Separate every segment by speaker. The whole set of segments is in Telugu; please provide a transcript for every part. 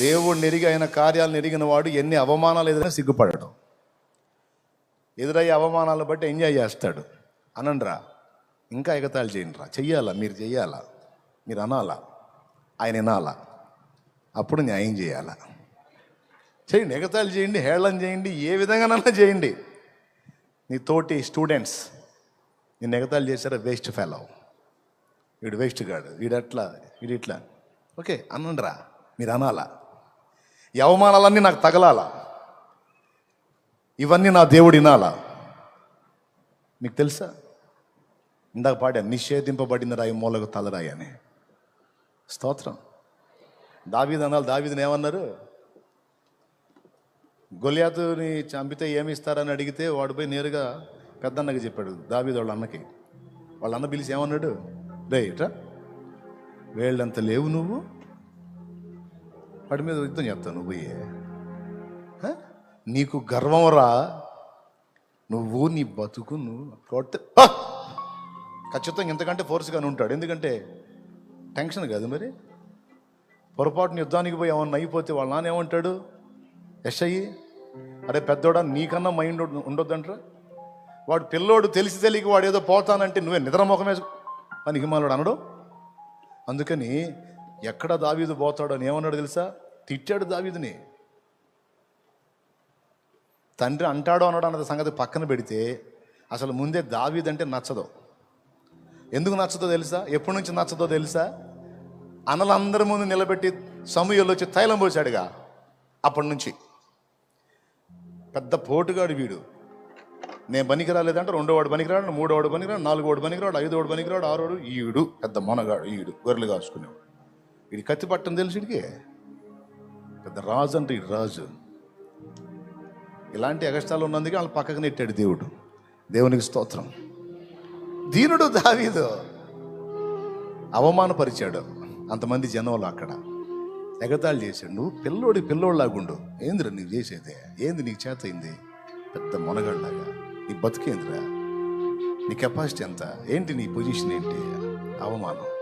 Speaker 1: దేవుడిని నెరిగి ఆయన కార్యాలను ఎరిగిన వాడు ఎన్ని అవమానాలు ఎదురైనా సిగ్గుపడడం. ఎదురయ్యే అవమానాలను బట్టి ఎంజాయ్ చేస్తాడు. అనండ్రా ఇంకా ఎగతాళి చేయండి రా చెయ్యాలా? మీరు చెయ్యాలా? మీరు అనాలా? ఆయన వినాలా? అప్పుడు న్యాయం చేయాలా? చేయండి ఎగతాళి చేయండి హేళన చేయండి ఏ విధంగానన్నా చేయండి. నీ తోటి స్టూడెంట్స్ నేను ఎగతాళి చేశారా? Waste fellow. వీడు వేస్ట్ గాడు. వీడు అట్లా వీడు ఇట్లా ఓకే అనండ్రా మీరు అనాలా? ఈ అవమానాలన్నీ నాకు తగలాల? ఇవన్నీ నా దేవుడు వినాలా? మీకు తెలుసా? ఇందాక పాడా నిషేధింపబడిన రాయి మూలకు తలరాయి అని. స్తోత్రం. దావీద్ అన్నారు దావీదని ఏమన్నారు? గొలియాతుని చంపితే ఏమి ఇస్తారని అడిగితే వాడు పోయి నేరుగా పెద్దన్నకి చెప్పాడు దావీద్ వాళ్ళ అన్నకి. వాళ్ళ అన్న పిలిచి ఏమన్నాడు? రే ఇట్రా. వేళ్ళంత లేవు నువ్వు. వాడి మీద యుద్ధం చేస్తావు నువ్వు పోయి హ? నీకు గర్వంరా నువ్వు నీ బతుకు నువ్వు కొడితే ఖచ్చితంగా ఇంతకంటే ఫోర్స్గానే ఉంటాడు. ఎందుకంటే టెన్షన్ కాదు మరి. పొరపాటున యుద్ధానికి పోయి ఏమన్నా అయిపోతే వాళ్ళ నాన్న ఏమంటాడు? ఎస్ అయ్యి అరే పెద్దోడా నీకన్నా మైండ్ ఉండొద్దంటారా. వాడు పిల్లోడు తెలిసి తెలియక వాడు ఏదో పోతానంటే నువ్వే నిద్రముఖమే అని హిమాలుడు అనడు. అందుకని ఎక్కడ దావీదు పోతాడో అని ఏమన్నాడు తెలుసా? తిట్టాడు దావీదుని. తండ్రి అంటాడో అన్నాడు అన్నది సంగతి పక్కన పెడితే అసలు ముందే దావీదంటే నచ్చదు. ఎందుకు నచ్చదో తెలుసా? ఎప్పటి నుంచి నచ్చదో తెలుసా? అనలందరి ముందు నిలబెట్టి సమయంలో వచ్చి తైలం పోసాడుగా అప్పటి నుంచి. పెద్ద పోటుగాడు వీడు. నేను పనికి రాలేదంటే రెండో వాడు పనికిరాడు రాడు మూడో పనికిరాడు పనికి రాడు వాడు ఆరోడు ఈడు పెద్ద మొనగాడు ఈడు గొర్రెలు కాసుకునేవాడు. వీడి కత్తి పట్టం తెలుసు పెద్ద రాజు అంటే ఈ రాజు. ఇలాంటి అగస్టాలు ఉన్నందుకే వాళ్ళు పక్కకు నెట్టాడు దేవుడు. దేవునికి స్తోత్రం. దీనుడు దావీదు అవమానపరిచాడు. అంతమంది జనంలో అక్కడ. ఎగతాళి చేశాడు. నువ్వు పిల్లోడి పిల్లోడిలాగుండు ఏందిరా నీవు చేసేదే? ఏంది నీకు చేత అయింది? పెద్ద మొనగాళ్ళలాగా. నీ బతికేందిరా? నీ కెపాసిటీ ఎంత? ఏంటి నీ పొజిషన్ ఏంటి? అవమానం.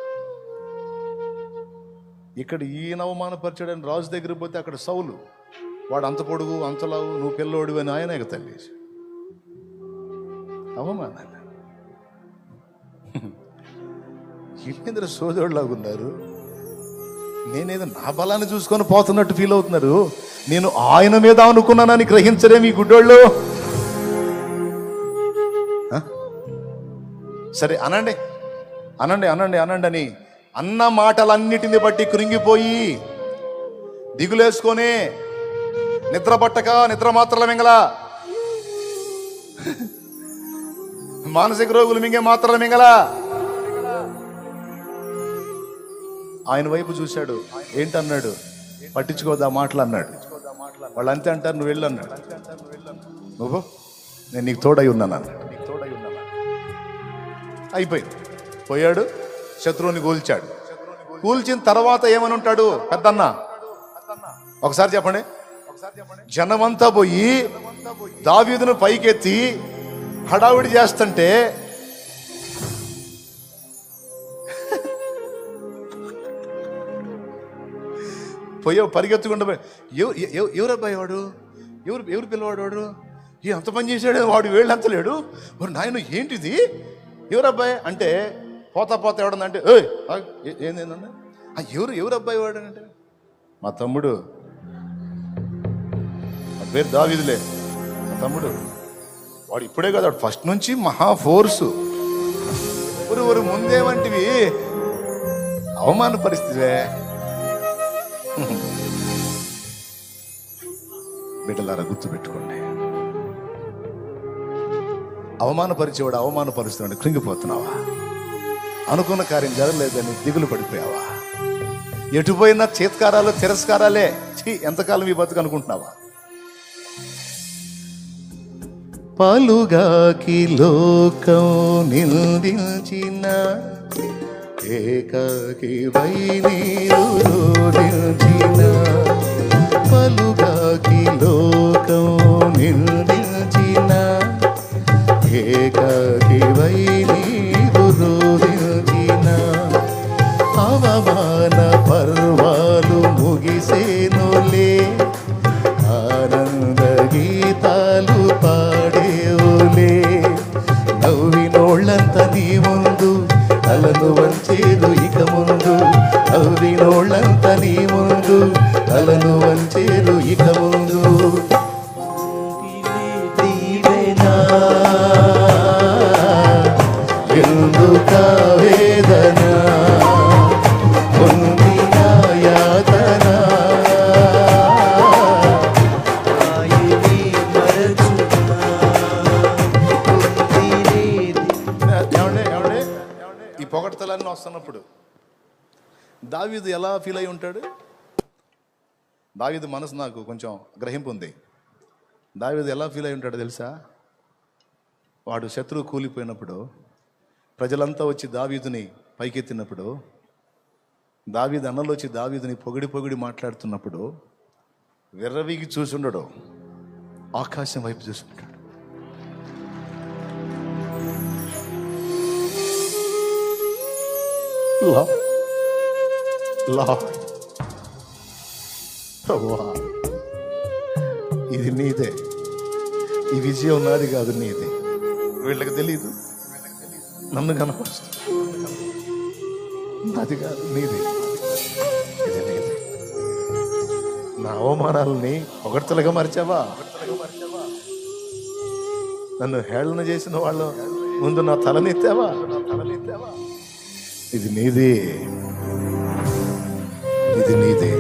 Speaker 1: ఇక్కడ ఈయన అవమానపరిచాడని రాజు దగ్గర పోతే అక్కడ సౌలు వాడు అంత పొడుగు అంతలావు నువ్వు పిల్లోడు అని ఆయన తల్లి చేశాడు అవమానాలు. ఏంద్ర సోదరులాగా ఉన్నారు. నేనేదో నా బలాన్ని చూసుకొని పోతున్నట్టు ఫీల్ అవుతున్నారు. నేను ఆయన మీద అనుకున్నానని గ్రహించరే మీ గుడ్డోళ్ళు. సరే అనండి. అనండి అనండి అనండి అని అన్న మాటలన్నిటిని బట్టి కృంగిపోయి దిగులేసుకొని నిద్ర పట్టక నిద్ర మాత్రల మింగల. మానసిక రోగులు మింగే మాత్రల మింగల. ఆయన వైపు చూశాడు. ఏంటన్నాడు? పట్టించుకోదా మాటలు అన్నాడు. వాళ్ళు అంతే అంటారు నువ్వు వెళ్ళు అన్నాడు. నువ్వు? నేను నీకు తోడై ఉన్నాను అన్నాడు. అయిపోయింది. పోయాడు. శత్రువుని కూల్చాడు కూల్చిన తర్వాత ఏమని ఉంటాడు? పెద్దన్న. ఒకసారి చెప్పండి. జనమంతా పోయి దావీదును పైకెత్తి హడావిడి చేస్తుంటే పోయో పరిగెత్తుకుంటూ పోయి ఎవరు అబ్బాయి వాడు? ఎవరు ఎవరు పిల్లవాడు వాడు? ఏ అంత పని చేశాడు? వాడు వేళ్ళు లేడు? మరి నాయన ఏంటిది? ఎవరబ్బాయి? అంటే పోతా పోతా ఎవడందంటే ఏ ఏందేందన్నా "ఆ, ఎవరు ఎవరు అబ్బాయి వాడనంటే మా తమ్ముడు. ఆ పేరు దావిదులే. మా తమ్ముడు. వాడు ఇప్పుడే కదా వాడు ఫస్ట్ నుంచి మహా ఫోర్సు. ఊరు ముందే వంటివి. అవమాన పరిస్థితివే. బిడ్డలారా గుర్తుపెట్టుకోండి. అవమానపరిచేవాడు అవమానపరుస్తున్నాడు కృంగిపోతున్నావా? అనుకున్న కార్యం జరగలేదని దిగులు పడిపోయావా? ఎటు పోయినా చేత్కారాలు తిరస్కారాలే. ఛీ, ఎంతకాలం ఈ బతుకు అనుకుంటున్నావా? పలుగాకి లోకం నిందించిన ఏకాకి వై నీరు నిల్చిన పలుగాకి లోకం నిందించిన ఏకాకి వై పర్వాలు ముగిసేనులే. ఆనంద గీతాలు పాడేవులే. నవ్వినోళ్ళంత
Speaker 2: నీ ముందు తలను
Speaker 1: వంచేదు ఇక ముందు. పొగడతలన్నీ వస్తున్నప్పుడు. దావీదు ఎలా ఫీల్ అయి ఉంటాడు? దావీదు మనసు నాకు కొంచెం గ్రహింపు ఉంది దావీదు ఎలా ఫీల్ అయి ఉంటాడు తెలుసా? వాడు శత్రువు కూలిపోయినప్పుడు ప్రజలంతా వచ్చి దావీదుని పైకెత్తినప్పుడు దావీదు అన్నలు వచ్చి దావీదుని పొగిడి పొగిడి మాట్లాడుతున్నప్పుడు విర్రవీగి చూసుండడు ఆకాశం వైపు చూసుకుంటాడు Lord, Lord, ఇది నీదే. ఈ విజయం నాది కాదు నీదే. వీళ్ళకి తెలియదు నన్ను కనపరుస్తుంది. నాది కాదు నీదే. ఇది నీదే. నా అవమానాలని పొగడ్తలుగా మరిచావా? నన్ను హేళన చేసిన వాళ్ళు ముందు నా తలనెత్తావా నా తలనెత్తావా ఇది నీది. ఇది నీది.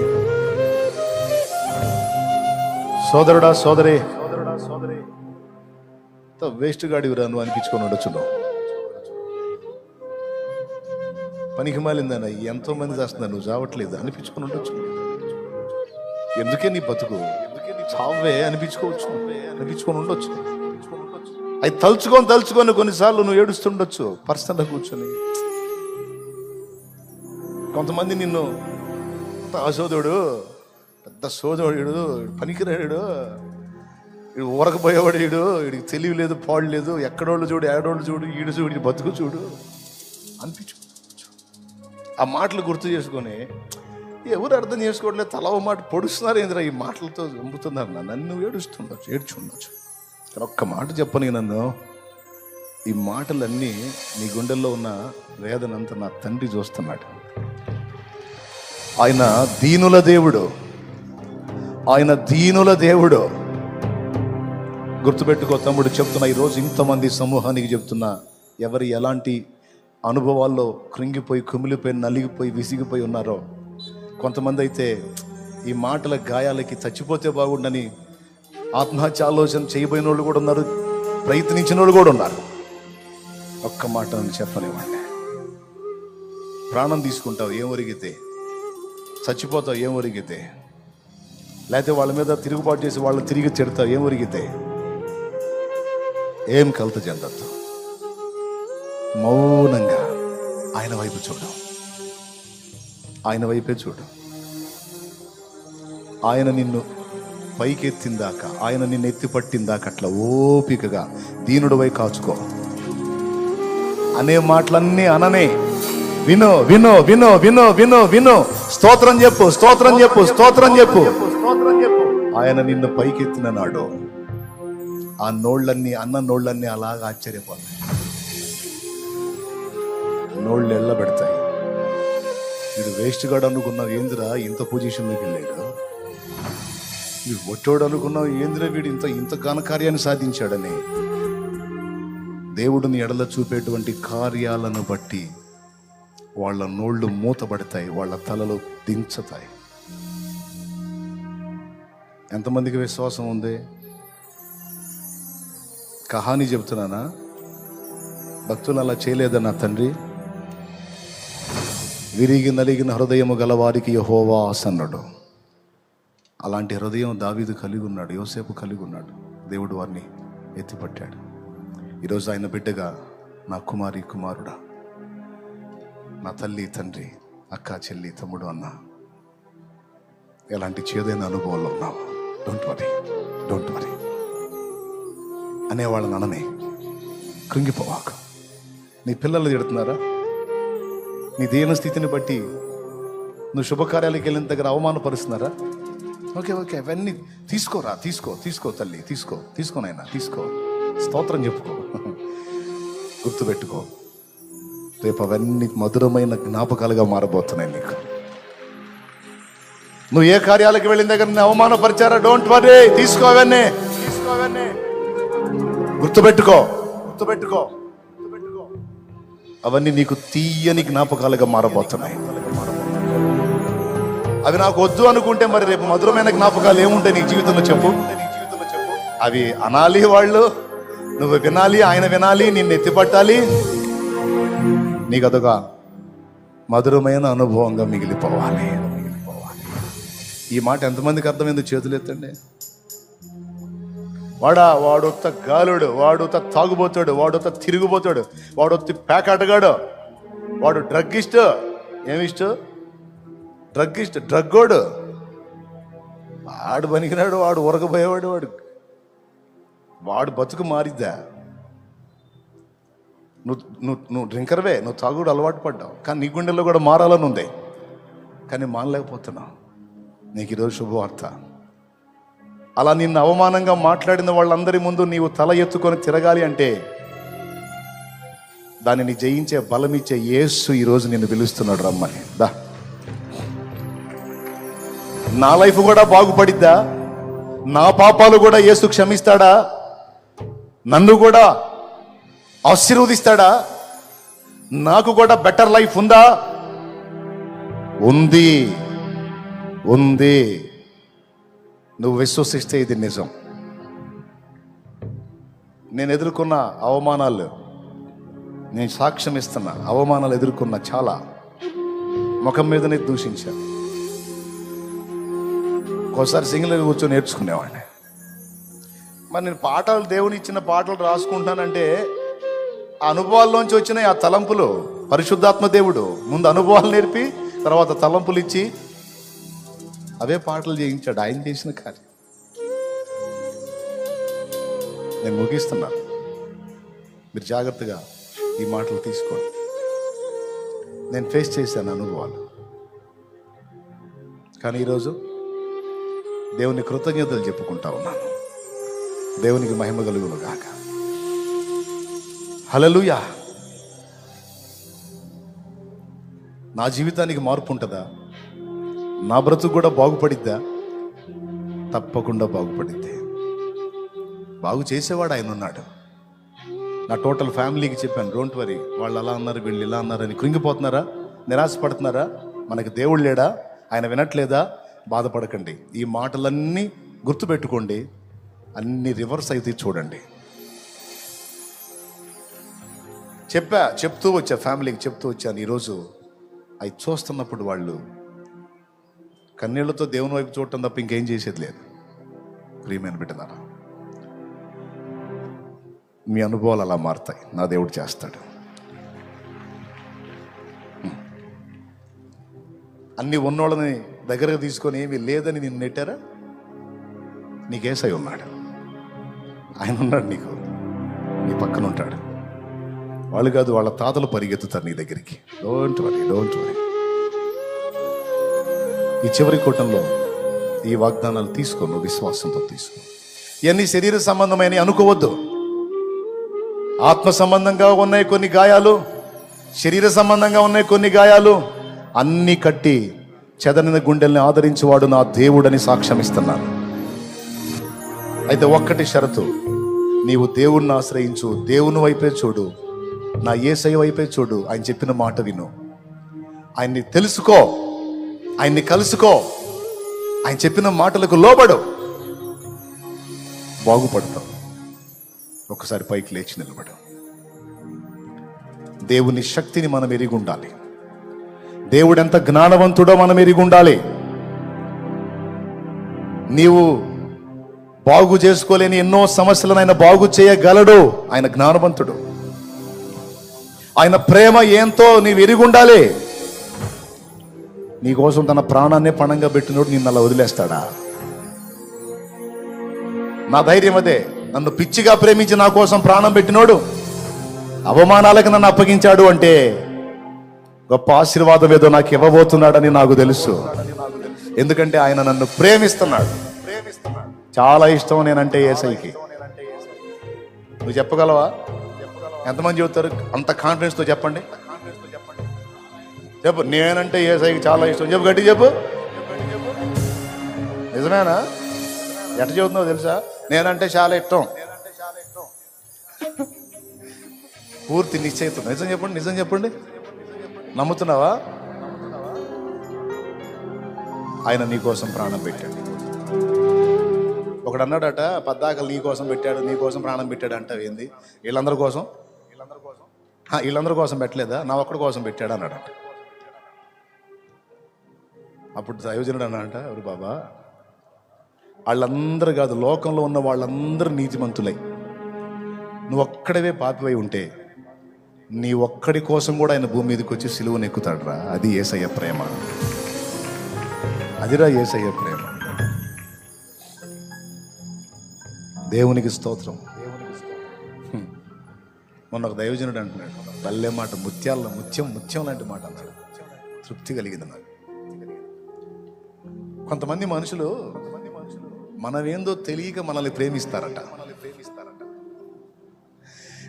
Speaker 1: సోదరుడా సోదరి. సోదరుడా సోదరి వేస్ట్ గాడివిరా నువ్వు అనిపించుకొని ఉండొచ్చు నువ్వు. పనికి మాలిందన్న ఎంతో మంది చేస్తున్నా నువ్వు చావట్లేదు అనిపించుకొని ఉండొచ్చు. ఎందుకే నీ బతుకు? చావే అనిపించుకోవచ్చు. అనిపించుకొని ఉండొచ్చు. అది తలుచుకొని తలుచుకొని కొన్నిసార్లు నువ్వు ఏడుస్తుండొచ్చు పర్సనల్గా కూర్చొని. కొంతమంది నిన్ను "పెద్ద పెద్ద సోదరుడు పనికిరాడు వీడు ఊరకపోయేవాడు వీడు వీడికి తెలివి లేదు పాడు లేదు ఎక్కడోళ్ళు చూడు ఏడోళ్ళు చూడు ఈడు చూడు బతుకు చూడు అనిపించు. ఆ మాటలు గుర్తు చేసుకొని ఎవరు అర్థం చేసుకోవట్లేదు తల ఓ మాట పొడుస్తున్నారు ఏంద్రా ఈ మాటలతో చంపుతున్నారు నన్ను నన్ను ఏడుస్తుండొచ్చు ఏడ్చుండొచ్చు. కానీ ఒక్క మాట చెప్పని నన్ను ఈ మాటలన్నీ నీ గుండెల్లో ఉన్న వేదనంతా నా తండ్రి చూస్తున్నాడు. ఆయన దీనుల దేవుడు. ఆయన దీనుల దేవుడు. గుర్తుపెట్టుకో తమ్ముడు చెప్తున్నా ఈరోజు ఇంతమంది సమూహానికి చెప్తున్నా ఎవరు ఎలాంటి అనుభవాల్లో కృంగిపోయి కుమిలిపోయి నలిగిపోయి విసిగిపోయి ఉన్నారో కొంతమంది అయితే ఈ మాటల గాయాలకి చచ్చిపోతే బాగుండని ఆత్మహత్య ఆలోచన చేయబోయిన వాళ్ళు కూడా ఉన్నారు ప్రయత్నించిన వాళ్ళు కూడా ఉన్నారు. ఒక్క మాట నన్ను చెప్పనివ్వండి. ప్రాణం తీసుకుంటావు ఏం ఒరిగితే చచ్చిపోతావు ఏం ఒరిగితే? లేకపోతే వాళ్ళ మీద తిరుగుబాటు చేసి వాళ్ళు తిరిగి తిడతావు ఏం ఒరిగితే? ఏం కలత చెందద్దు మౌనంగా ఆయన వైపు చూడు. ఆయన వైపే చూడు. ఆయన నిన్ను పైకెత్తిందాక ఆయన నిన్ను ఎత్తిపట్టిందాక అట్లా ఓపికగా దీనుడివై కాచుకో. అనే మాటలన్నీ అననే. విను విను విను విను విను విను. స్తోత్రం చెప్పు స్తోత్రం చెప్పు స్తోత్రం చెప్పు. ఆయన నిన్ను పైకెత్తిన నాడు ఆ నోళ్ళన్నీ అన్న నోళ్ళన్నీ అలాగా ఆశ్చర్యపోతాయి. నోళ్ళు ఎల్లబెడతాయి. వీడు వేస్ట్ గాడు అనుకున్నావు ఏందిరా ఇంత పొజిషన్లోకి వెళ్ళాడు? వీడు ఒట్టోడు అనుకున్నావు ఏందిరా వీడు ఇంత ఇంత ఘనకార్యాన్ని సాధించాడని? దేవుడిని ఎడల చూపేటువంటి కార్యాలను బట్టి వాళ్ళ నోళ్ళు మూతబడతాయి వాళ్ళ తలలు దించుతాయి. ఎంతమందికి విశ్వాసం ఉంది? కహాని చెబుతున్నానా? భక్తులు అలా చేయలేదన్న తండ్రి? విరిగి నలిగిన హృదయము గలవారికి యహోవా ఆసన్నుడు. అలాంటి హృదయం దావీదు కలిగి ఉన్నాడు యోసేపు కలిగి ఉన్నాడు. దేవుడు వారిని ఎత్తిపట్టాడు. ఈరోజు ఆయన బిడ్డగా నా కుమారి కుమారుడా. నా తల్లి తండ్రి అక్క చెల్లి తమ్ముడు అన్న ఎలాంటి చేదైన అనుభవాల్లో ఉన్నావు? డోంట్ వరీ డోంట్ వరీ అనేవాళ్ళని అననే కృంగిపోవాక. నీ పిల్లలు తిడుతున్నారా? నీ దేన స్థితిని బట్టి నువ్వు శుభకార్యాలకు వెళ్ళిన దగ్గర అవమానపరుస్తున్నారా? ఓకే ఓకే అవన్నీ తీసుకోరా తీసుకో తీసుకో తల్లి తీసుకో తీసుకోనైనా తీసుకో. స్తోత్రం చెప్పుకో. గుర్తుపెట్టుకో. రేపు అవన్నీ మధురమైన జ్ఞాపకాలుగా మారబోతున్నాయి నీకు. నువ్వు ఏ కార్యాలకు వెళ్ళిన దగ్గర నిన్ను అవమానపరిచారా డోంట్ వరీ తీసుకో అవన్నీ. తీసుకో అవన్నీ. గుర్తుపెట్టుకో గుర్తుపెట్టుకో. అవన్నీ నీకు తీయని జ్ఞాపకాలుగా మారబోతున్నాయి. అవి నాకు వద్దు అనుకుంటే మరి రేపు మధురమైన జ్ఞాపకాలు ఏముంటాయి నీ జీవితంలో చెప్పు? అవి అనాలి వాళ్ళు. నువ్వు వినాలి ఆయన వినాలి నిన్ను ఎత్తిపట్టాలి. నీకు అదొక మధురమైన అనుభవంగా మిగిలిపోవాలి మిగిలిపోవాలి ఈ మాట ఎంతమందికి అర్థమైంది చేతులు ఎత్తండి వాడా వాడొత్త గాలుడు వాడొత్త తాగుబోతాడు వాడొత్త తిరిగిపోతాడు వాడొత్తి ప్యాకాటగాడు వాడు డ్రగ్గిస్ట్ డ్రగ్ ఇష్ట డ్రగ్గోడు వాడు పనికినాడు వాడు ఉరకపోయేవాడు వాడు వాడు బతుకు మారిద్దా నువ్వు నువ్వు నువ్వు డ్రింకర్వే నువ్వు తాగుడు అలవాటు పడ్డావు. కానీ నీ గుండెల్లో కూడా మారాలని ఉంది. కానీ మానలేకపోతున్నావు. నీకు ఈరోజు శుభవార్త. అలా నిన్ను అవమానంగా మాట్లాడిన వాళ్ళందరి ముందు నీవు తల ఎత్తుకొని తిరగాలి అంటే దానిని జయించే బలమిచ్చే యేసు ఈరోజు నిన్ను పిలుస్తున్నాడు రమ్మని. దా. నా లైఫ్ కూడా బాగుపడిద్దా? నా పాపాలు కూడా యేసు క్షమిస్తాడా? నన్ను కూడా? ఆశీర్వదిస్తాడా? నాకు కూడా బెటర్ లైఫ్ ఉందా? ఉంది. ఉంది. నువ్వు విశ్వసిస్తే ఇది నిజం. నేను ఎదుర్కొన్న అవమానాలు నేను సాక్ష్యం ఇస్తున్నా అవమానాలు ఎదుర్కొన్న చాలా ముఖం మీదనే దూషించా. ఒకసారి సింగిల్గా కూర్చొని నేర్చుకునేవాడిని. మరి నేను పాటలు దేవుని ఇచ్చిన పాటలు రాసుకుంటానంటే ఆ అనుభవాల్లోంచి వచ్చిన ఆ తలంపులు. పరిశుద్ధాత్మ దేవుడు ముందు అనుభవాలు నేర్పి తర్వాత తలంపులు ఇచ్చి అవే పాటలు చేయించాడు. ఆయన చేసిన కార్యం. నేను ముగిస్తున్నాను మీరు జాగ్రత్తగా ఈ మాటలు తీసుకోండి. నేను ఫేస్ చేశాను అనుభవాలు. కానీ ఈరోజు దేవుని కృతజ్ఞతలు చెప్పుకుంటా ఉన్నాను. దేవునికి మహిమ కలుగులుగాక గాక. హలలుయా నా జీవితానికి మార్పు ఉంటుందా? నా బ్రతుకు కూడా బాగుపడిద్దా? తప్పకుండా బాగుపడిద్ది. బాగు చేసేవాడు ఆయన ఉన్నాడు. నా టోటల్ ఫ్యామిలీకి చెప్పాను డోంట్ వరీ వాళ్ళు అలా అన్నారు వీళ్ళు ఇలా అన్నారని కృంగిపోతున్నారా? నిరాశపడుతున్నారా? మనకి దేవుడు లేడా? ఆయన వినట్లేదా? బాధపడకండి. ఈ మాటలన్నీ గుర్తుపెట్టుకోండి. అన్ని రివర్స్ అయితే చూడండి. చెప్పా చెప్తూ వచ్చా ఫ్యామిలీకి చెప్తూ వచ్చాను. ఈరోజు అవి చూస్తున్నప్పుడు వాళ్ళు కన్నీళ్ళతో దేవుని వైపు చూడటం తప్ప ఇంకేం చేసేది లేదు. ప్రియమైన బిడ్డలారా మీ అనుభవాలు అలా మారుతాయి. నా దేవుడు చేస్తాడు. అన్ని ఉన్నోళ్ళని దగ్గరకు తీసుకొని ఏమీ లేదని నిన్ను నెట్టారా? నీకేసై ఉన్నాడు. ఆయన ఉన్నాడు నీకు. నీ పక్కన ఉంటాడు. వాళ్ళు కాదు వాళ్ళ తాతలు పరిగెత్తుతారు నీ దగ్గరికి. డోంట్ వరీ డోంట్ వరీ ఈ చివరి కూటంలో ఈ వాగ్దానాలు తీసుకో నువ్వు విశ్వాసంతో తీసుకో. ఇవన్నీ శరీర సంబంధమైన అనుకోవద్దు. ఆత్మ సంబంధంగా ఉన్నాయి కొన్ని గాయాలు శరీర సంబంధంగా ఉన్నాయి కొన్ని గాయాలు. అన్ని కట్టి చెదరిన గుండెల్ని ఆదరించేవాడు నా దేవుడని సాక్ష్యం ఇస్తున్నాను. అయితే ఒక్కటి షరతు నీవు దేవుణ్ణి ఆశ్రయించు దేవుని వైపే చూడు. నా ఏసై వైపే చూడు. ఆయన చెప్పిన మాట విను. ఆయన్ని తెలుసుకో. ఆయన్ని కలుసుకో. ఆయన చెప్పిన మాటలకు లోబడు. బాగుపడతావు. ఒకసారి పైకి లేచి నిలబడు దేవుని శక్తిని మనం ఎరిగి ఉండాలి. దేవుడు ఎంత జ్ఞానవంతుడో మనం ఎరిగి ఉండాలి. నీవు బాగు చేసుకోలేని ఎన్నో సమస్యలను ఆయన బాగు చేయగలడు. ఆయన జ్ఞానవంతుడు. ఆయన ప్రేమ ఏంతో నీవు ఎరిగి ఉండాలి నీకోసం తన ప్రాణాన్నే పణంగా పెట్టినోడు నిన్ను అలా వదిలేస్తాడా? నా ధైర్యం అదే. నన్ను పిచ్చిగా ప్రేమించి నా కోసం ప్రాణం పెట్టినోడు అవమానాలకు నన్ను అప్పగించాడు అంటే గొప్ప ఆశీర్వాదం ఏదో నాకు ఇవ్వబోతున్నాడని నాకు తెలుసు. ఎందుకంటే ఆయన నన్ను ప్రేమిస్తున్నాడు. చాలా ఇష్టం నేనంటే ఏసైకి. నువ్వు చెప్పగలవా? ఎంతమంది చెబుతారు? అంత కాన్ఫిడెన్స్తో చెప్పండి. చెప్పు నేనంటే ఏసైకి చాలా ఇష్టం. చెప్పు గట్టి చెప్పు. నిజమేనా? ఎట్ట చెబుతున్నావు తెలుసా? నేనంటే చాలా ఇష్టం. పూర్తి నిశ్చయిత. నిజం చెప్పండి నిజం చెప్పండి. నమ్ముతున్నావా? ఆయన నీకోసం ప్రాణం పెట్టాడు. ఒకడు అన్నాడట పద్దాకలు నీ కోసం పెట్టాడు నీ కోసం ప్రాణం పెట్టాడు అంటావు ఏంది వీళ్ళందరి కోసం? వీళ్ళందరి కోసం? పెట్టలేదా? నా ఒక్కడి కోసం పెట్టాడు అన్నాడట అప్పుడు దయోజనుడు అన్నాడంట ఎవరు బాబా? వాళ్ళందరూ కాదు లోకంలో ఉన్న వాళ్ళందరూ నీతిమంతులై. నువ్వు ఒక్కడవే పాపివై ఉంటే నీ ఒక్కడి కోసం కూడా ఆయన భూమి మీదకి వచ్చి సిలువను ఎక్కుతాడురా అది ఏసయ్య ప్రేమ. అదిరా ఏసయ్య ప్రేమ. దేవునికి స్తోత్రం. మొన్న ఒక దైవజనుడు అంటున్నాడు పల్లె మాట ముత్యాల ముత్యం ముత్యం లాంటి మాట అన్నాడు. తృప్తి కలిగింది నాకు. కొంతమంది మనుషులు మనమేందో తెలియక మనల్ని ప్రేమిస్తారట.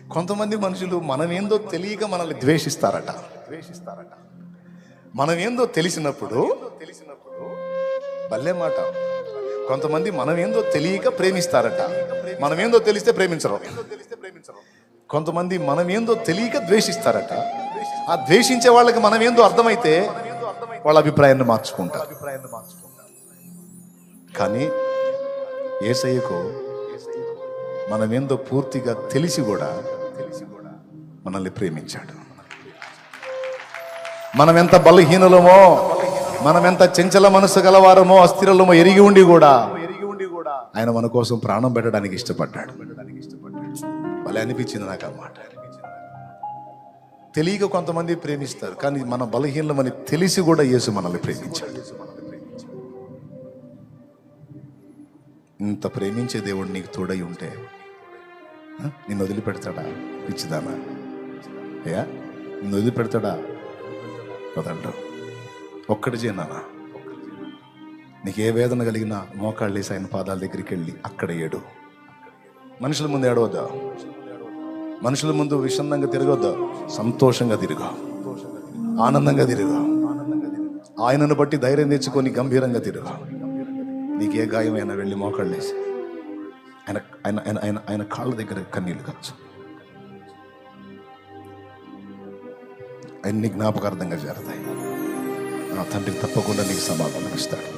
Speaker 1: కొంతమంది మనుషులు మనమేందో తెలియక మనల్ని ద్వేషిస్తారట. ద్వేషిస్తారట మనమేందో తెలిసినప్పుడు తెలిసినప్పుడు భలే మాట. కొంతమంది మనమేందో తెలియక ప్రేమిస్తారట. మనమేందో తెలిస్తే ప్రేమించరు. కొంతమంది మనమేందో తెలియక ద్వేషిస్తారట. ఆ ద్వేషించే వాళ్ళకి మనమేందో అర్థమైతే వాళ్ళ అభిప్రాయాన్ని మార్చుకుంటారు. కానీ ఏసయ్యకు మనమేందో పూర్తిగా తెలిసి కూడా మనల్ని ప్రేమించాడు. మనం ఎంత బలహీనులమో మనం ఎంత చెంచల మనసు గలవారమో అస్థిరలమో ఎరిగి ఉండి కూడా ఆయన మన కోసం ప్రాణం పెట్టడానికి ఇష్టపడ్డాడు. భలే అనిపించింది నాకు అన్నమాట తెలియక కొంతమంది ప్రేమిస్తారు కానీ మన బలహీనమని తెలిసి కూడా యేసు మనల్ని ప్రేమించాడు. ఇంత ప్రేమించే దేవుడు నీకు తోడై ఉంటే నిన్ను వదిలిపెడతాడా పిచ్చిదానా? అయ్యా నిన్ను వదిలిపెడతాడా? వదలడు. ఒక్కటి చేయనా నీకు ఏ వేదన కలిగినా మోకాళ్ళేసి ఆయన పాదాల దగ్గరికి వెళ్ళి అక్కడ ఏడు. మనుషుల ముందు ఏడవద్దా? మనుషుల ముందు విషన్నంగా తిరగొద్దు. సంతోషంగా తిరుగు. ఆనందంగా తిరుగు. ఆయనను బట్టి ధైర్యం తెచ్చుకొని గంభీరంగా తిరుగు. నీకు ఏ గాయమైనా వెళ్ళి మోకాళ్ళు ఆయన ఆయన ఆయన ఆయన ఆయన కాళ్ళ దగ్గర కన్నీళ్ళు కావచ్చు అన్ని జ్ఞాపకార్థంగా చేరతాయి. నా తండ్రి తప్పకుండా నీకు సమాధానం ఇస్తాడు